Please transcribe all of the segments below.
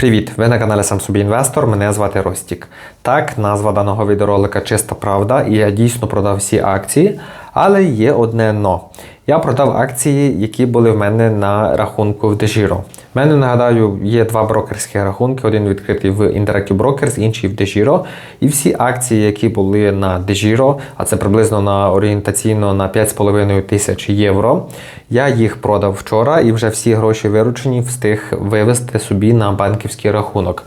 Привіт! Ви на каналі Сам Собі Інвестор. Мене звати Ростік. Так, назва даного відеоролика чиста правда, і я дійсно продав всі акції, але є одне но. Я продав акції, які були в мене на рахунку в Degiro. У мене, нагадаю, є два брокерські рахунки: один відкритий в Interactive Brokers, інший в Degiro. І всі акції, які були на Degiro, а це приблизно на орієнтаційно на 5,5 тисяч євро. Я їх продав вчора і вже всі гроші виручені встиг вивести собі на банківський рахунок.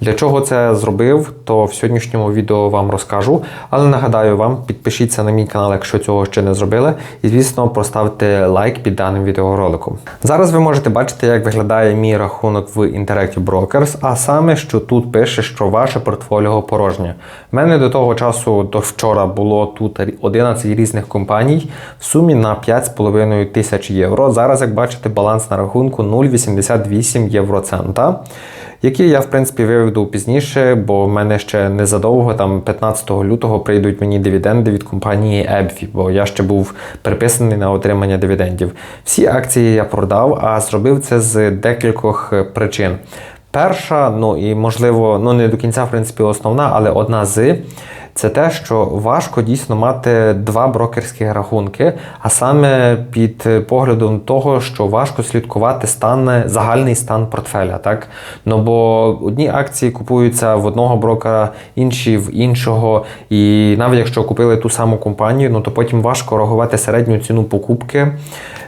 Для чого це зробив, то в сьогоднішньому відео вам розкажу. Але нагадаю вам, підпишіться на мій канал, якщо цього ще не зробили. І, звісно, поставте лайк під даним відеороликом. Зараз ви можете бачити, як виглядає мій рахунок в Interactive Brokers, а саме, що тут пише, що ваше портфоліо порожнє. У мене до того часу, до вчора, було тут 11 різних компаній в сумі на 5,5 тисяч євро. Зараз, як бачите, баланс на рахунку 0,88 євроцента. Які я, в принципі, виведу пізніше, бо в мене ще незадовго, там 15 лютого, прийдуть мені дивіденди від компанії EBFI, бо я ще був приписаний на отримання дивідендів. Всі акції я продав, а зробив це з декількох причин. Перша, ну і можливо, ну не до кінця, в принципі, основна, але одна з. Це те, що важко дійсно мати два брокерські рахунки, а саме під поглядом того, що важко слідкувати стан, загальний стан портфеля. Так? Ну бо одні акції купуються в одного брокера, інші в іншого. І навіть якщо купили ту саму компанію, ну то потім важко рахувати середню ціну покупки.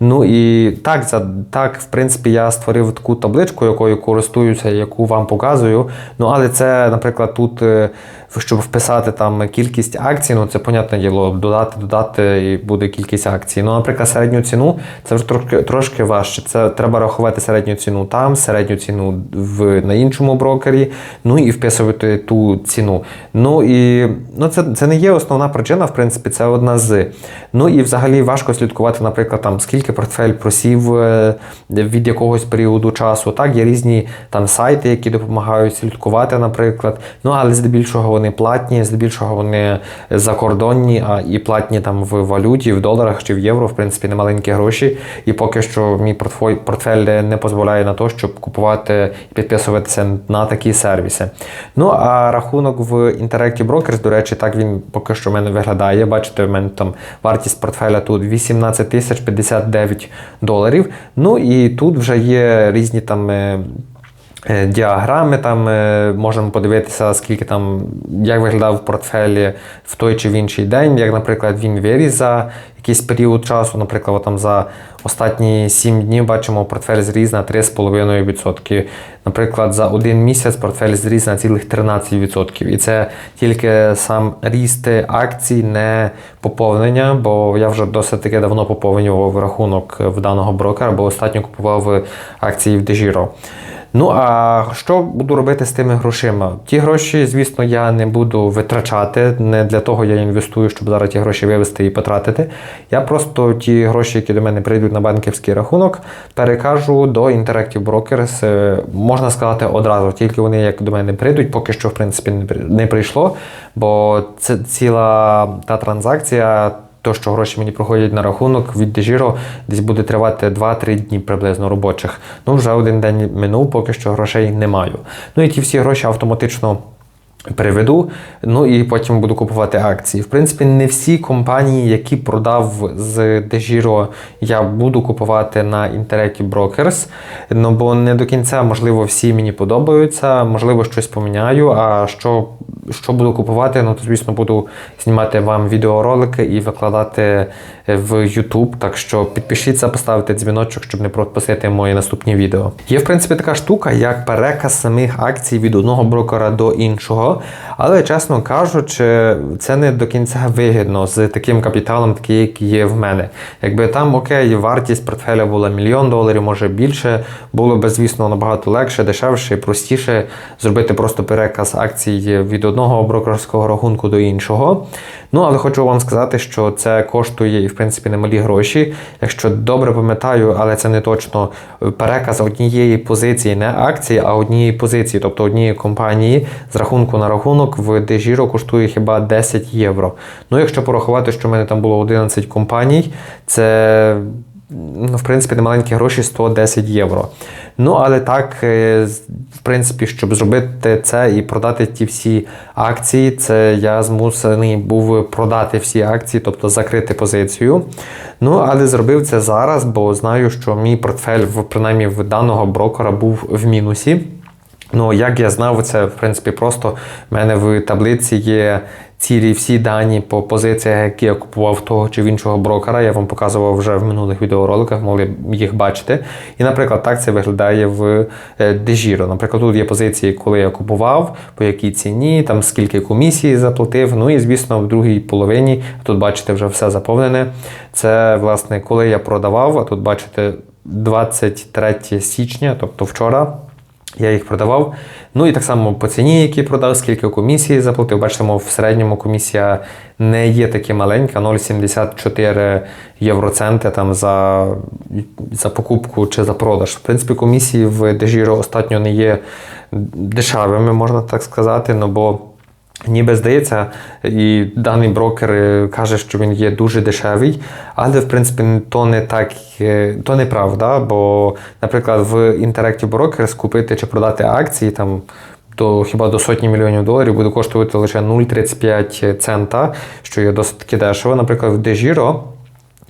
Ну і так, за так, в принципі, я створив таку табличку, якою користуюся, яку вам показую. Ну, але це, наприклад, тут, е, щоб вписати там кількість акцій, ну це понятне діло, додати, додати і буде кількість акцій. Ну, наприклад, середню ціну це вже трошки трошки важче. Це треба рахувати середню ціну там, середню ціну в на іншому брокері, ну і вписувати ту ціну. Ну і ну, це це не є основна причина, в принципі, це одна з. Ну і взагалі важко слідкувати, наприклад, там скільки портфель просів е, від якогось періоду часу. Так, є різні там сайти, які допомагають слідкувати, наприклад. Ну, але здебільшого вони платні, здебільшого вони закордонні, а і платні там в валюті, в доларах чи в євро, в принципі, не маленькі гроші. І поки що мій портфель не дозволяє на те, щоб купувати і підписуватися на такі сервіси. Ну, а рахунок в Interactive Brokers, до речі, так він поки що в мене виглядає. Бачите, в мене там вартість портфеля тут 18 тисяч 59 доларів. Ну і тут вже є різні там. Е, діаграми там е, можемо подивитися, скільки там, як виглядав портфель в той чи в інший день. Як, наприклад, він виріс за якийсь період часу, наприклад, там за останні 7 днів бачимо портфель зріс на 3,5%. Наприклад, за один місяць портфель зріс на цілих 13%. І це тільки сам ріст акцій, не поповнення, бо я вже досить таки давно поповнював рахунок в даного брокера, бо остатньо купував акції в Degiro. Ну, а що буду робити з тими грошима? Ті гроші, звісно, я не буду витрачати. Не для того я інвестую, щоб зараз ті гроші вивести і потратити. Я просто ті гроші, які до мене прийдуть на банківський рахунок, перекажу до Interactive Brokers. Е, можна сказати, одразу, тільки вони як до мене прийдуть, поки що, в принципі, не прийшло. Бо це ціла та транзакція то, що гроші мені проходять на рахунок від Дежіро, десь буде тривати 2-3 дні приблизно робочих. Ну, вже один день минув, поки що грошей не маю. Ну і ті всі гроші автоматично. Переведу, ну і потім буду купувати акції. В принципі, не всі компанії, які продав з Degiro, я буду купувати на Interactive Brokers, ну бо не до кінця, можливо, всі мені подобаються, можливо, щось поміняю. А що що буду купувати, ну то, звісно, буду знімати вам відеоролики і викладати в YouTube. Так що підпишіться, поставте дзвіночок, щоб не пропустити мої наступні відео. Є, в принципі, така штука, як переказ самих акцій від одного брокера до іншого. Але, чесно кажучи, це не до кінця вигідно з таким капіталом, такий, який є в мене. Якби там окей, вартість портфеля була мільйон доларів, може більше, було б, звісно, набагато легше, дешевше і простіше зробити просто переказ акцій від одного брокерського рахунку до іншого. Ну, але хочу вам сказати, що це коштує і, в принципі, немалі гроші. Якщо добре пам'ятаю, але це не точно переказ однієї позиції, не акції, а однієї позиції, тобто однієї компанії з рахунку на рахунок в Дежіро коштує хіба 10 євро. Ну, якщо порахувати, що в мене там було 11 компаній, це. Ну, в принципі, не маленькі гроші 110 євро. Ну, але так, е, в принципі, щоб зробити це і продати ті всі акції, це я змусений був продати всі акції, тобто закрити позицію. Ну, але зробив це зараз, бо знаю, що мій портфель, принаймні в даного брокера, був в мінусі. Ну, як я знав, це в принципі просто в мене в таблиці є цілі всі дані по позиціях, які я купував того чи в іншого брокера. Я вам показував вже в минулих відеороликах, могли їх бачити. І, наприклад, так це виглядає в Degiro. Наприклад, тут є позиції, коли я купував, по якій ціні, там скільки комісії заплатив. Ну і звісно, в другій половині тут бачите вже все заповнене. Це власне коли я продавав, а тут бачите 23 січня, тобто вчора. Я їх продавав. Ну і так само по ціні, які продав, скільки комісії заплатив. Бачимо, в середньому комісія не є таки маленька, 0,74 євроценти там за, за покупку чи за продаж. В принципі, комісії в Дежіро остатньо не є дешевими, можна так сказати. Ну бо Ніби здається, і даний брокер е, каже, що він є дуже дешевий, але в принципі то не так, то не неправда. Бо, наприклад, в Interactive Brokers купити чи продати акції там. До хіба до сотні мільйонів доларів буде коштувати лише 0,35 цента, що є досить дешево. Наприклад, в Дежіро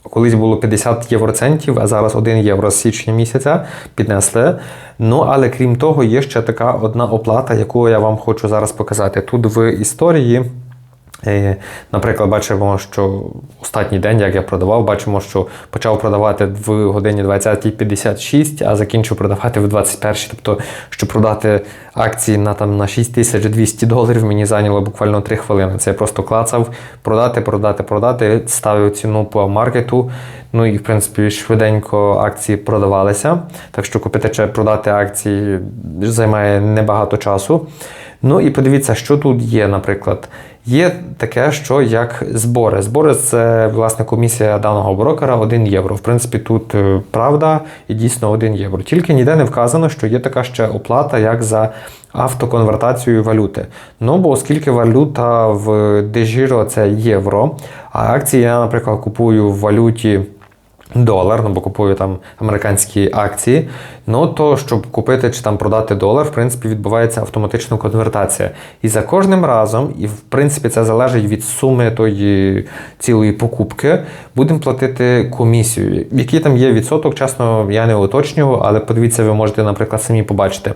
Колись було 50 євроцентів, а зараз 1 євро з січня місяця піднесли. Ну, але крім того, є ще така одна оплата, яку я вам хочу зараз показати. Тут в історії, наприклад, бачимо, що останній день, як я продавав, бачимо, що почав продавати в годині 20.56, а закінчив продавати в 21 Тобто, щоб продати акції на там на 6200 доларів, мені зайняло буквально 3 хвилини. Це я просто клацав, продати, продати, продати, ставив ціну по маркету. Ну і в принципі швиденько акції продавалися. Так що купити чи продати акції займає небагато часу. Ну і подивіться, що тут є, наприклад. Є таке, що як збори. Збори це власне комісія даного брокера 1 євро. В принципі, тут е, правда і дійсно 1 євро. Тільки ніде не вказано, що є така ще оплата, як за автоконвертацію валюти. Ну бо оскільки валюта в Дежіро це євро, а акції я, наприклад, купую в валюті. Долар, ну бо купую там американські акції. Ну то щоб купити чи там продати долар, в принципі, відбувається автоматична конвертація. І за кожним разом, і в принципі це залежить від суми тої цілої покупки, будемо платити комісію. Який там є відсоток, чесно, я не уточнював, але подивіться, ви можете, наприклад, самі побачити.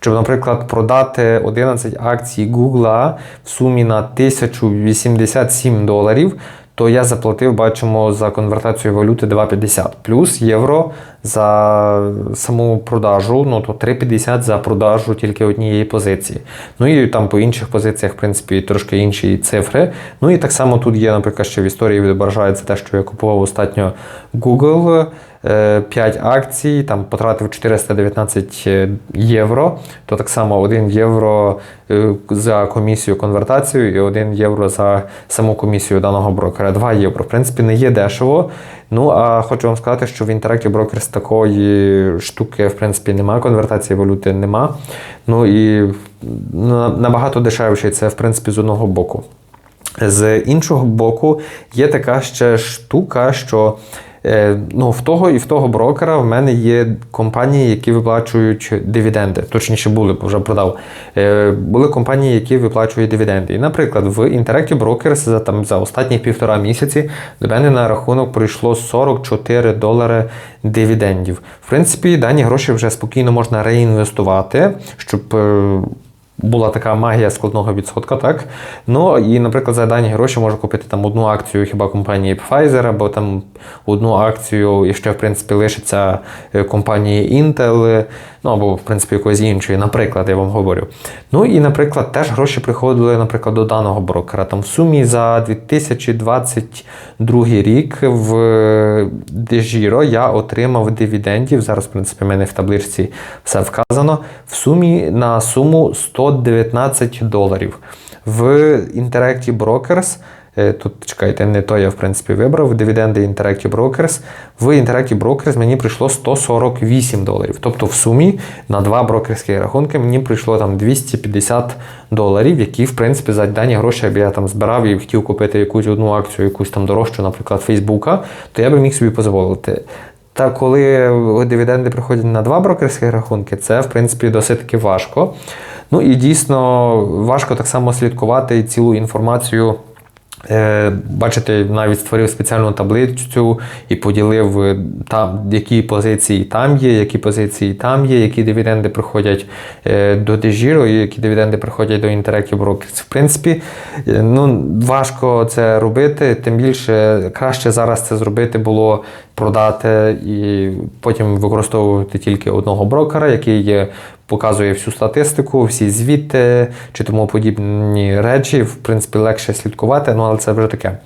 Щоб, наприклад, продати 11 акцій Google в сумі на 1087 доларів то я заплатив, бачимо, за конвертацію валюти 2,50 плюс євро за саму продажу, ну то 3,50 за продажу тільки однієї позиції. Ну і там по інших позиціях, в принципі, трошки інші цифри. Ну і так само тут є, наприклад, ще в історії відображається те, що я купував остатньо Google. 5 акцій, там потратив 419 євро, то так само 1 євро е, за комісію конвертацію і 1 євро за саму комісію даного брокера. 2 євро. В принципі, не є дешево. Ну а хочу вам сказати, що в Interactive Brokers такої штуки, в принципі, немає, конвертації валюти нема. Ну і набагато дешевше це, в принципі, з одного боку. З іншого боку, є така ще штука, що е, ну, в того і в того брокера в мене є компанії, які виплачують дивіденди. Точніше були, бо вже продав. Е, Були компанії, які виплачують дивіденди. І, наприклад, в Interactive Brokers за, там, за останні півтора місяці до мене на рахунок прийшло 44 долари дивідендів. В принципі, дані гроші вже спокійно можна реінвестувати, щоб. Була така магія складного відсотка, так? Ну і, наприклад, за дані гроші можу купити там одну акцію хіба компанії Pfizer, або там одну акцію і ще, в принципі, лишиться е, компанії Intel, ну або, в принципі, якоїсь іншої, наприклад, я вам говорю. Ну і, наприклад, теж гроші приходили, наприклад, до даного брокера. Там в сумі за 2022 рік в Degiro я отримав дивідендів. Зараз, в принципі, в мене в табличці все вказано. В сумі на суму 119 доларів. В Interactive Brokers. Е, Тут чекайте, не то я в принципі вибрав. Дивіденди Interactive Brokers. В Interactive Brokers мені прийшло 148 доларів. Тобто в сумі на два брокерські рахунки мені прийшло там 250 доларів, які, в принципі, за дані гроші, якби я там збирав і хотів купити якусь одну акцію, якусь там дорожчу, наприклад, Фейсбука, то я би міг собі дозволити. Та коли дивіденди приходять на два брокерські рахунки, це в принципі досить таки важко. Ну і дійсно важко так само слідкувати цілу інформацію. Е, Бачите, навіть створив спеціальну таблицю і поділив е, там, які позиції там є, які позиції там є, які дивіденди приходять е, до Дежіро, і які дивіденди приходять до Interactive Brokers. В принципі, ну, важко це робити, тим більше краще зараз це зробити було продати і потім використовувати тільки одного брокера, який є показує всю статистику, всі звіти чи тому подібні речі. В принципі, легше слідкувати, ну але це вже таке.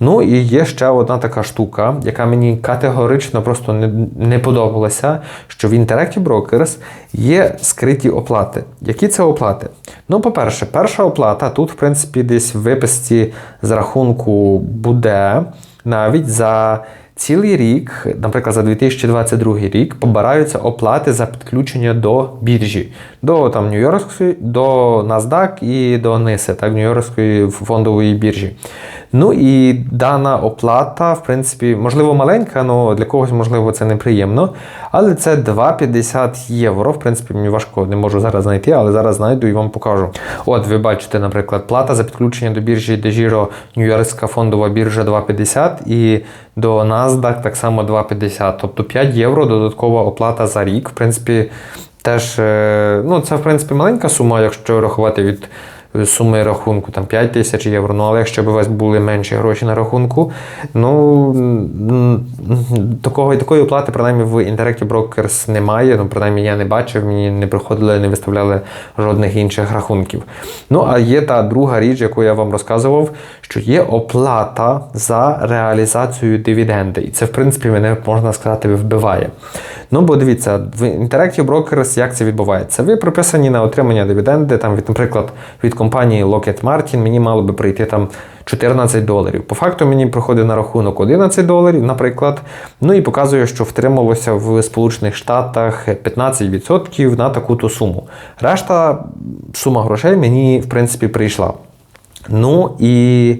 Ну і є ще одна така штука, яка мені категорично просто не, не подобалася, що в Interactive Brokers є скриті оплати. Які це оплати? Ну, по-перше, перша оплата тут, в принципі, десь в виписці з рахунку буде навіть за. Цілий рік, наприклад, за 2022 рік, побираються оплати за підключення до біржі, до там Нью-Йоркської, до NASDAQ і до NISE, так, Нью-Йоркської фондової біржі. Ну і дана оплата, в принципі, можливо, маленька, але для когось, можливо, це неприємно. Але це 2,50 євро. В принципі, мені важко не можу зараз знайти, але зараз знайду і вам покажу. От, ви бачите, наприклад, плата за підключення до біржі DeGiro, Нью-Йоркська фондова біржа 2,50 і до NASDAQ так само 2,50. Тобто 5 євро додаткова оплата за рік. В принципі, теж е, ну, це в принципі маленька сума, якщо рахувати від суми рахунку там 5 тисяч євро. Ну, але якщо б у вас були менші гроші на рахунку, ну такого, такої оплати, принаймні, в Interactive Brokers немає. Ну, принаймні, я не бачив, мені не приходили, не виставляли жодних інших рахунків. Ну, а є та друга річ, яку я вам розказував, що є оплата за реалізацію дивіденди. І це, в принципі, мене можна сказати, вбиває. Ну, бо дивіться, в Interactive Brokers як це відбувається? Ви приписані на отримання дивіденди, там, від, наприклад, від компанії Lockheed Martin мені мало би прийти там 14 доларів. По факту мені приходить на рахунок 11 доларів, наприклад. Ну і показує, що втрималося в Сполучених Штатах 15% на таку-то суму. Решта сума грошей мені, в принципі, прийшла. Ну і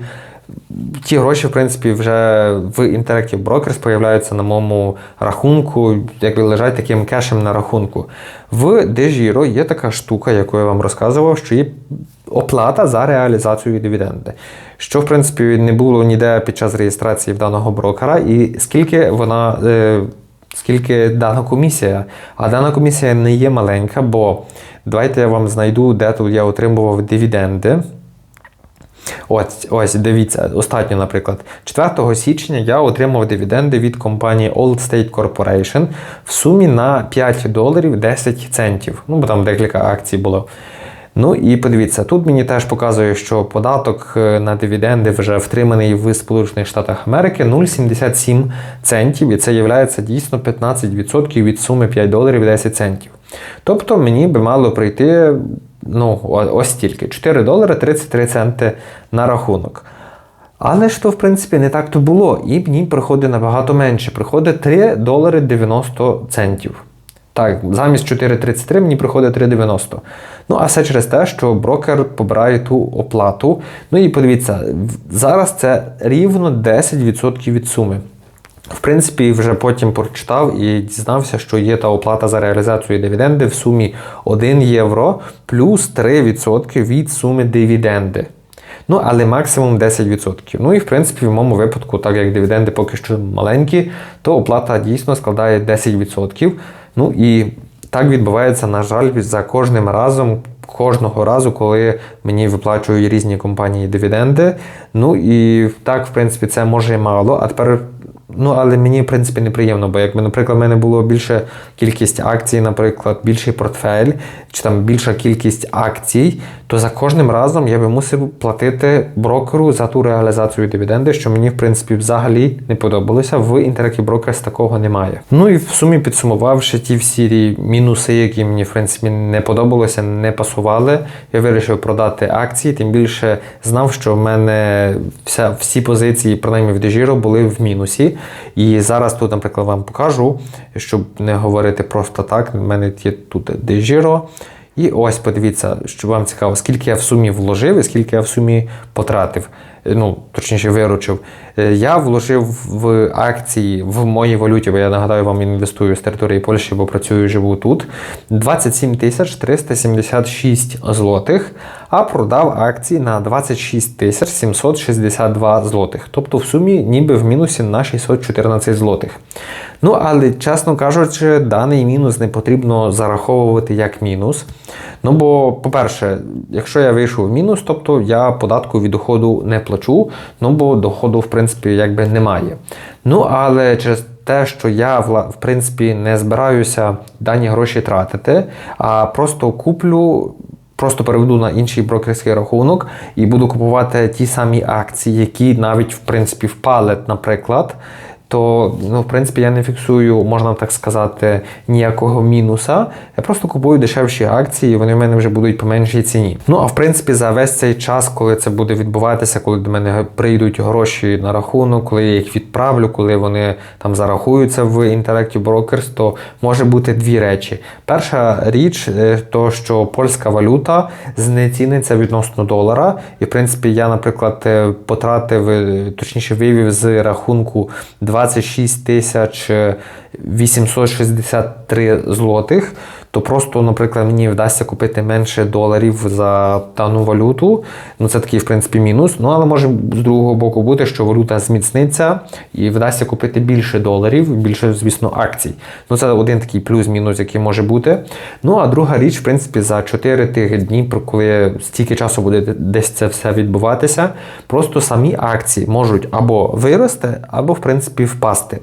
ті гроші, в принципі, вже в Interactive Brokers появляються на моєму рахунку, якби лежать таким кешем на рахунку. В DeGiro є така штука, яку я вам розказував, що є оплата за реалізацію дивіденди. Що, в принципі, не було ніде під час реєстрації в даного брокера, і скільки вона. е, Скільки дана комісія, а дана комісія не є маленька, бо давайте я вам знайду, де тут я отримував дивіденди. Ось, ось дивіться, останнє, наприклад, 4 січня я отримав дивіденди від компанії Old State Corporation в сумі на 5 доларів 10 центів. Ну, бо там декілька акцій було. Ну і подивіться, тут мені теж показує, що податок е, на дивіденди вже втриманий в Сполучених Штатах Америки 0,77 центів, і це є дійсно 15% від суми 5 доларів 10 центів. Тобто мені би мало прийти ну, ось стільки 4 долари 33 центи на рахунок. Але ж то, в принципі, не так то було. І мені приходить набагато менше. Приходить 3 долари 90 центів. Так, замість 4,33 мені приходить 3,90. Ну, а все через те, що брокер побирає ту оплату. Ну і подивіться, зараз це рівно 10% від суми. В принципі, вже потім прочитав і дізнався, що є та оплата за реалізацію дивіденди в сумі 1 євро плюс 3% від суми дивіденди. Ну, але максимум 10%. Ну і в принципі, в моєму випадку, так як дивіденди поки що маленькі, то оплата дійсно складає 10%. Ну і так відбувається, на жаль, за кожним разом, кожного разу, коли мені виплачують різні компанії дивіденди. Ну і так, в принципі, це може і мало. А тепер. Ну, але мені, в принципі, неприємно, бо якби, наприклад, в мене було більша кількість акцій, наприклад, більший портфель, чи там більша кількість акцій, то за кожним разом я би мусив платити брокеру за ту реалізацію дивіденди, що мені, в принципі, взагалі не подобалося. В Interactive Brokers такого немає. Ну і в сумі підсумувавши ті всі мінуси, які мені, в принципі, не подобалося, не пасували, я вирішив продати акції, тим більше знав, що в мене вся, всі позиції, принаймні в Дежіро, були в мінусі. І зараз тут, наприклад, вам покажу, щоб не говорити просто так. У мене є тут Дежіро. І ось подивіться, що вам цікаво, скільки я в сумі вложив і скільки я в сумі потратив. Ну, точніше, виручив. Е, Я вложив в акції в моїй валюті, бо я нагадаю вам інвестую з території Польщі, бо працюю і живу тут. 27 тисяч 376 злотих, а продав акції на 26 тисяч 762 злотих. Тобто в сумі ніби в мінусі на 614 злотих. Ну, але, чесно кажучи, даний мінус не потрібно зараховувати як мінус. Ну, бо, по-перше, якщо я вийшов в мінус, тобто я податку від доходу не плачу, ну бо доходу, в принципі, якби немає. Ну, але через те, що я в принципі не збираюся дані гроші тратити, а просто куплю. Просто переведу на інший брокерський рахунок і буду купувати ті самі акції, які навіть в принципі впали, наприклад. То, ну, в принципі, я не фіксую, можна так сказати, ніякого мінуса. Я просто купую дешевші акції, вони в мене вже будуть по меншій ціні. Ну а в принципі, за весь цей час, коли це буде відбуватися, коли до мене прийдуть гроші на рахунок, коли я їх відправлю, коли вони там зарахуються в Interactive Brokers, то може бути дві речі. Перша річ, е, то що польська валюта знеціниться відносно долара. І в принципі, я, наприклад, е, потратив, е, точніше, вивів з рахунку 26 тисяч 863 злотих, то просто, наприклад, мені вдасться купити менше доларів за дану валюту. Ну це такий, в принципі, мінус. Ну але може з другого боку бути, що валюта зміцниться і вдасться купити більше доларів, більше, звісно, акцій. Ну це один такий плюс-мінус, який може бути. Ну а друга річ, в принципі, за 4 тих дні, про коли стільки часу буде десь це все відбуватися, просто самі акції можуть або вирости, або, в принципі, впасти.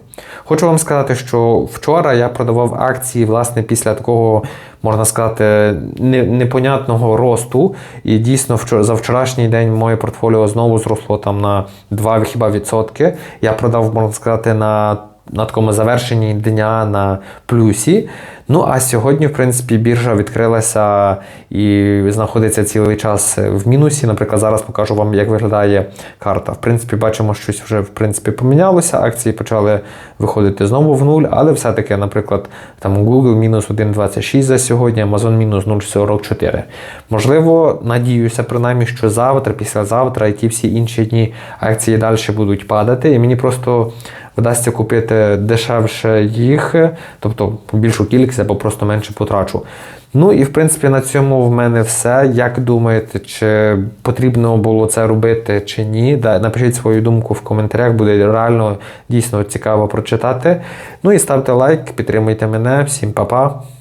Хочу вам сказати, що вчора я продавав акції, власне, після такого. Можна сказати, непонятного росту. І дійсно, за вчорашній день моє портфоліо знову зросло там на 2 хіба відсотки. Я продав, можна сказати, на, на такому завершенні дня на плюсі. Ну а сьогодні, в принципі, біржа відкрилася і знаходиться цілий час в мінусі. Наприклад, зараз покажу вам, як виглядає карта. В принципі, бачимо, щось вже в принципі помінялося. Акції почали виходити знову в нуль, але все-таки, наприклад, там Google мінус 1,26 за сьогодні, Amazon мінус 0,44. Можливо, надіюся, принаймні, що завтра, післязавтра і ті всі інші дні акції далі будуть падати, і мені просто вдасться купити дешевше їх, тобто більшу кількість або просто менше потрачу. Ну і в принципі на цьому в мене все. Як думаєте, чи потрібно було це робити чи ні? Напишіть свою думку в коментарях, буде реально дійсно цікаво прочитати. Ну і ставте лайк, підтримуйте мене. Всім па-па.